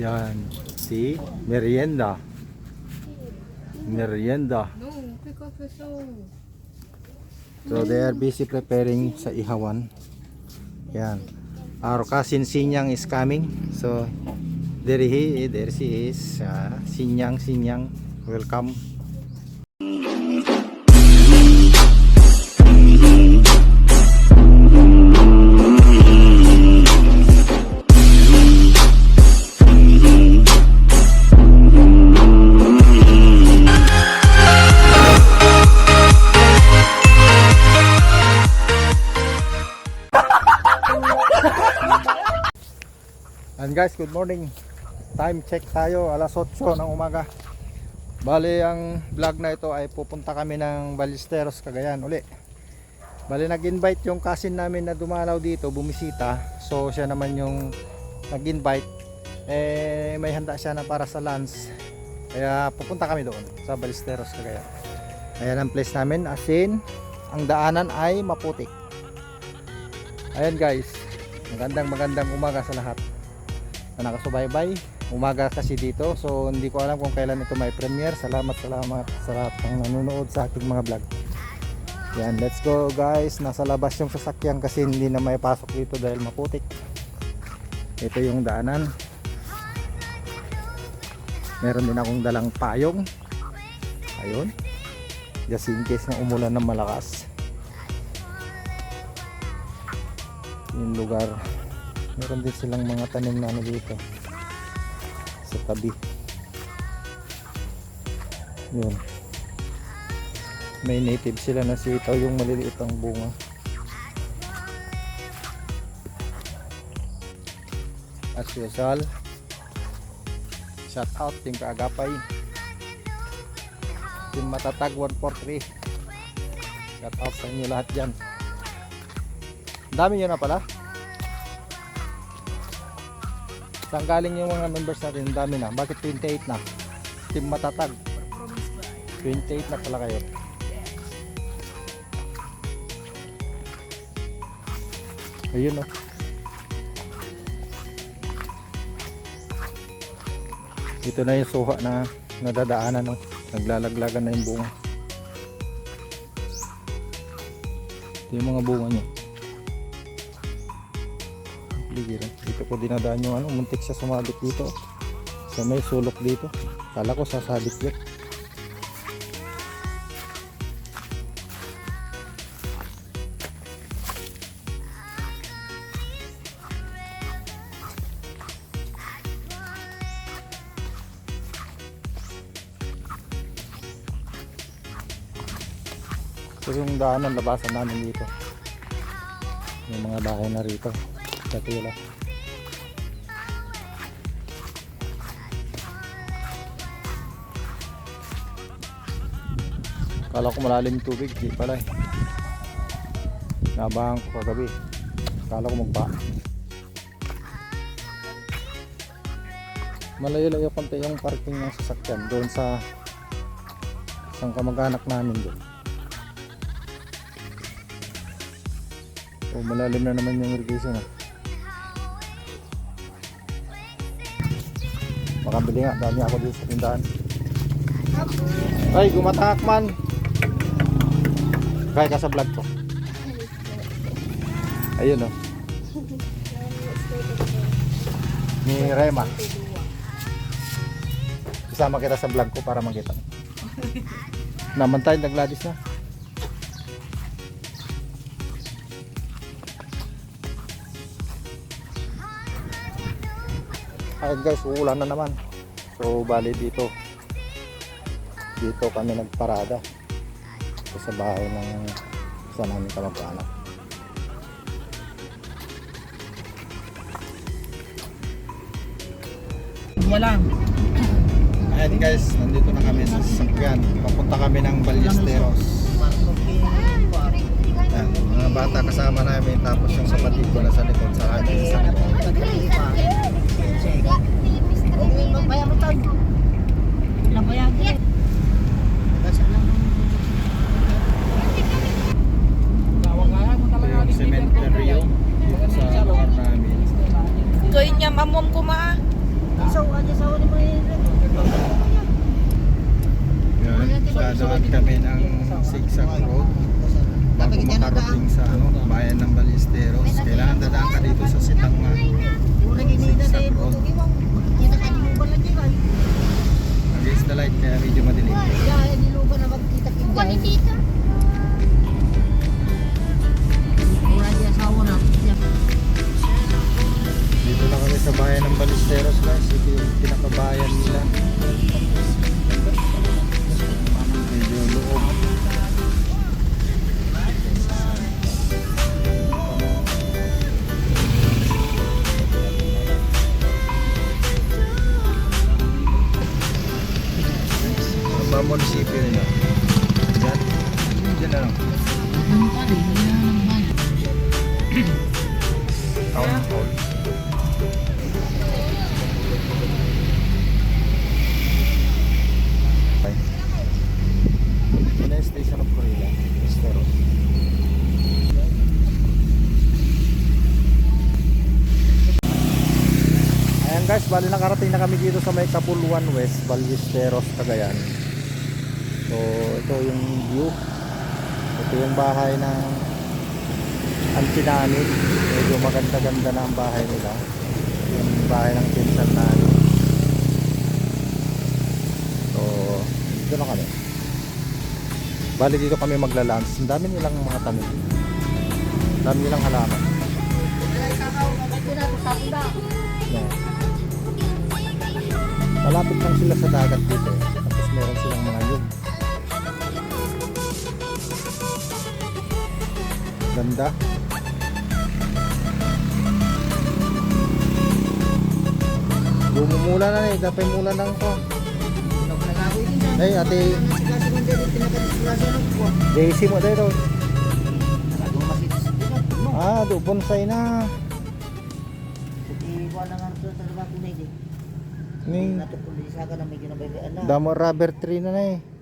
Yan. Si Merienda. Merienda. No, pick up your soul. So they are busy preparing sa ihawan. Yan. Our cousin Sinyang is coming. So there he there she is. Uh, Sinyang Sinyang welcome. Guys, good morning. Time check tayo, alas 8 ng umaga. Bali, ang vlog na ito ay pupunta kami ng Ballesteros, Cagayan uli. Bali, nag-invite yung cousin namin na dumalaw dito, bumisita. So, siya naman yung nag-invite. Eh, may handa siya na para sa lunch. Kaya pupunta kami doon sa Ballesteros, Cagayan. Ayan ang place namin, asin. Ang daanan ay maputik. Ayan guys, magandang magandang umaga sa lahat na nakasubaybay. Umaga kasi dito, so hindi ko alam kung kailan ito may premiere. Salamat, salamat sa lahat ng nanonood sa aking mga vlog. Yan, let's go guys. Nasa labas yung sasakyan kasi hindi na may pasok dito dahil maputik. Ito yung daanan. Meron din akong dalang payong. Ayun. Just in case na umulan ng malakas. Yung lugar meron din silang mga tanim na ano dito. Sa tabi. Yun. May native sila na sitaw yung maliliit ang bunga. As usual shout out team kaagapay. Team matatag 143 shout out sa inyo lahat dyan. Dami nyo na pala Saan galing yung mga members natin? Ang dami na. Bakit 28 na? Team Matatag. 28 na pala kayo. Ayun oh. Ito na yung suha na nadadaanan oh. Naglalaglagan na yung bunga. Ito yung mga bunga niya. Ligiran. Dito ko dinadaan yung ano, muntik siya sumabit dito. Sa may sulok dito. Kala ko sasabit yun. Ito yung daanan labasan namin dito. Yung mga bahay na rito. Katila. Kala ko malalim tubig, di pala eh. Nabahan ko kagabi. Kala ko magba. Malayo-layo konti yung parking ng sasakyan doon sa isang kamag-anak namin doon. O malalim na naman yung irrigation ah. Makabili nga, dami ako dito sa tindahan. Ay, gumatak man. Kaya ka sa vlog ko. Ayun oh. Ni Rema. Isama kita sa vlog ko para makita. Naman tayo, nagladis na. Ayun guys, uulan na naman. So bali dito. Dito kami nagparada. Ito sa bahay ng isa namin kamag-anak. Walang. Ayan guys, nandito na kami sa sasakyan. Papunta kami ng Ballesteros. Ayan, mga bata kasama namin tapos yung kapatid ko na sa likod sa akin sa likod. Ito cemetery dito sa lugar namin. Kayo niya, mamom ko ma. Isaw aja sa ni Yan, dadaan kami ng zigzag road bago makarating sa ano, bayan ng Ballesteros. Kailangan dadaan ka dito sa kini na Zigzag road. Against the light kaya medyo madilim. Ya di luban na magkita kita. Kuan dito. Na. Dito na kami sa bayan ng Ballesteros guys. Ito yung pinakabayan nila. Medyo loob. Ina yung station of Korea. Esteros. Ayan guys, bali nakarating na kami dito sa may Kapuluan West, Ballesteros, Cagayan. So, ito yung view. Ito yung bahay ng Antinani. Medyo maganda-ganda na ang bahay nila. Yung bahay ng pinsan namin. So, dito na kami. Bali dito kami magla-lunch. Ang dami nilang mga tanim. Ang dami nilang halaman. Yan. Malapit lang sila sa dagat dito. Tapos meron silang mga nyug. Ganda. Bumumula na eh. Dapat mula lang ko. Ay, ate. Daisy mo dito. Ah, do bonsai na. Ning damo rubber tree na na eh.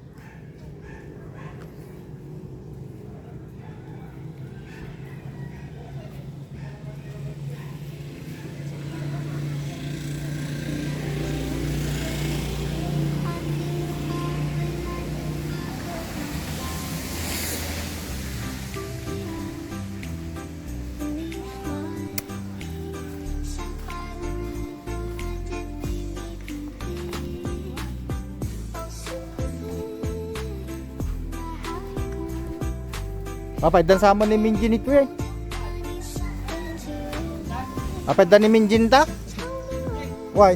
Papay dan sama ni Minjin itu eh. Apa dan ni Minjin tak? Why?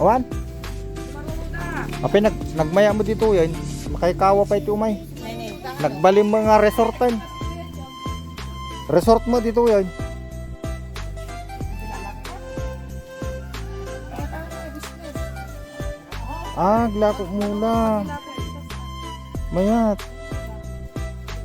Awan? Apa nag nagmaya mo dito yan? Makay kawa pa ito umay. Nagbalim mga resort time. Resort mo dito yan. Ah, glako muna. Mayat.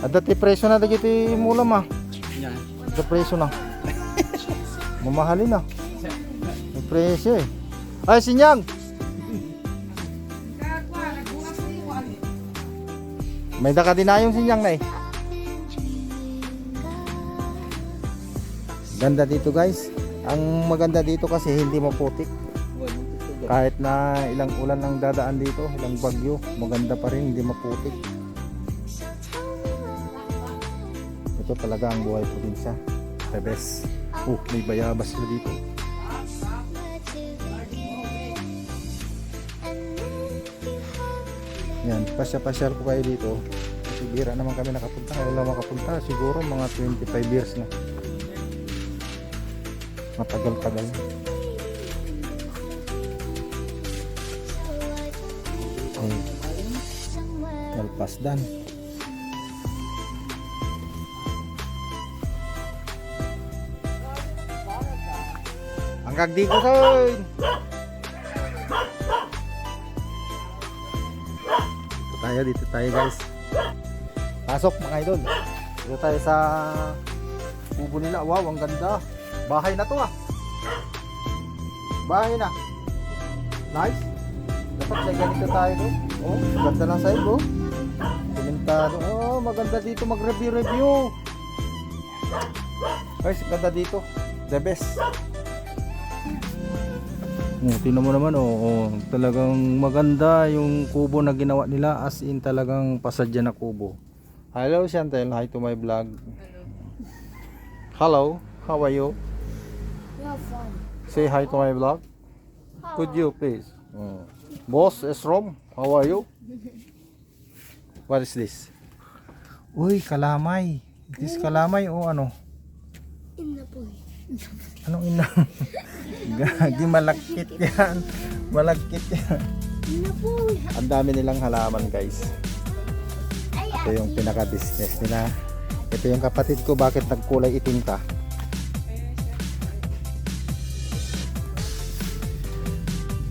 At dati presyo na dagiti yung ulam, ah. Dati presyo na. Mamahalin na. May presyo eh. Ay, sinyang. May daka din na yung sinyang na eh. Ganda dito guys. Ang maganda dito kasi hindi maputik. Kahit na ilang ulan ang dadaan dito, ilang bagyo, maganda pa rin, hindi maputik. Ito talaga ang buhay probinsya. The best. Oh, may bayabas sila dito. Yan, pasya-pasyal ko kayo dito. Kasi bira naman kami nakapunta. Ngayon lang makapunta. Siguro mga 25 years na. Matagal-tagal. Ay, Nalpasdan. Ang Hanggang di ko soy. Dito tayo, dito tayo guys. Pasok mga idol. Dito tayo sa kubo nila. Wow, ang ganda. Bahay na to ah. Bahay na. Nice. Dapat may ganito tayo doon. Oh, ganda ng side oh. Komentado. Oh, maganda dito mag-review-review. Guys, ganda dito. The best. Oh, tingnan mo naman oh, oh, talagang maganda yung kubo na ginawa nila as in talagang pasadya na kubo. Hello Chantel, hi to my vlog. Hello, how are you? Say hi to my vlog. Could you please? Oh. Boss Esrom, how are you? What is this? Uy, kalamay. This kalamay o ano? Anong ina? Gagi malakit yan. Malakit yan. Ang dami nilang halaman guys. Ito yung pinaka-business nila. Ito yung kapatid ko bakit nagkulay itim ka.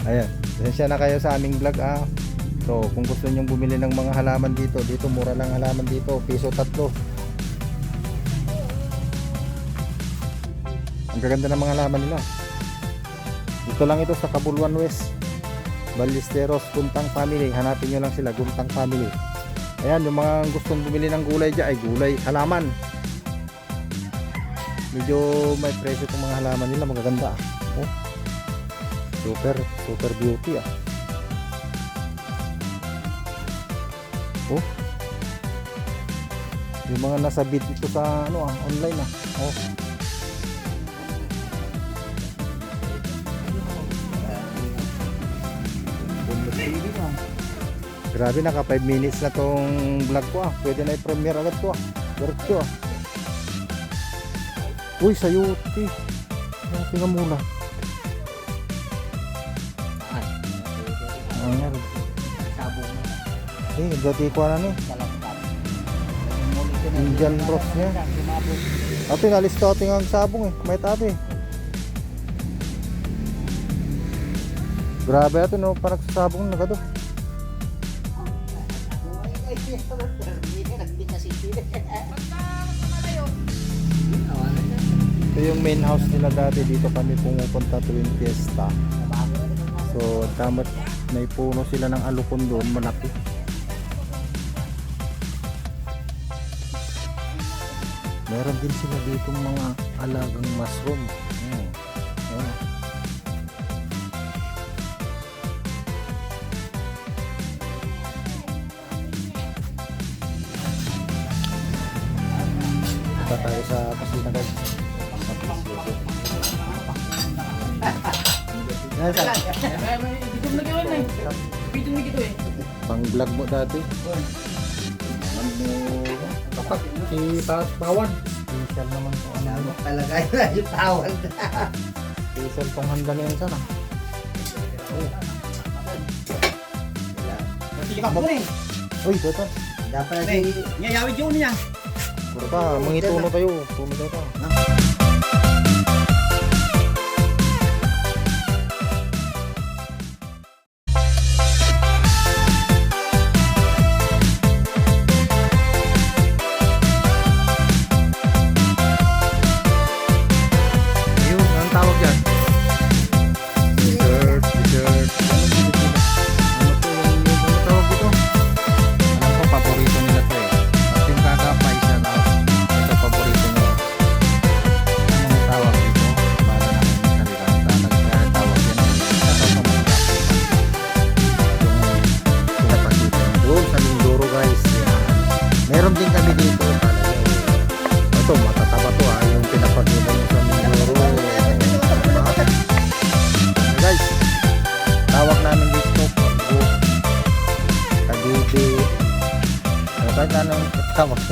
Ayan. Pasensya na kayo sa aming vlog ah. So, kung gusto niyo bumili ng mga halaman dito, dito mura lang halaman dito, piso tatlo. Gaganda ng mga halaman nila. Dito lang ito sa Kabuluan West. Ballesteros Guntang Family. Hanapin nyo lang sila, Guntang Family. Ayan, yung mga gustong bumili ng gulay dyan ay gulay, halaman. Medyo may presyo itong mga halaman nila, magaganda. Oh. Super, super beauty ah. Oh. Yung mga nasa bid ito sa ano ah, online ah. Oh. Grabe naka 5 minutes na tong vlog ko ah. Pwede na i-premiere agad to ah. Diretso ah. Uy, sayuti. Nga muna. Ano nga rin? Sabong na. Eh, dati ko na ni. Kalakpat. Indian bros niya. Ate, nalis ka ating ang sabong eh. May tabi. Grabe ate no, parang sabong na kado. Ito yung main house nila dati. Dito kami pumupunta tuwing fiesta. So, damat may puno sila ng alukon doon, malaki. Meron din sila dito mga alagang mushroom. Gito eh. pang vlog mo dati. Ano si Pa- Pawan. Special naman po ano. Palagay na yung tawag na. Special tong handa na yan sana. Bune. Uy, dito. Dapat na si... nyayawid yun niya. Puro ka, mangituno tayo. Tuno tayo ka.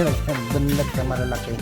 Nila? Bunlag sa malalaki.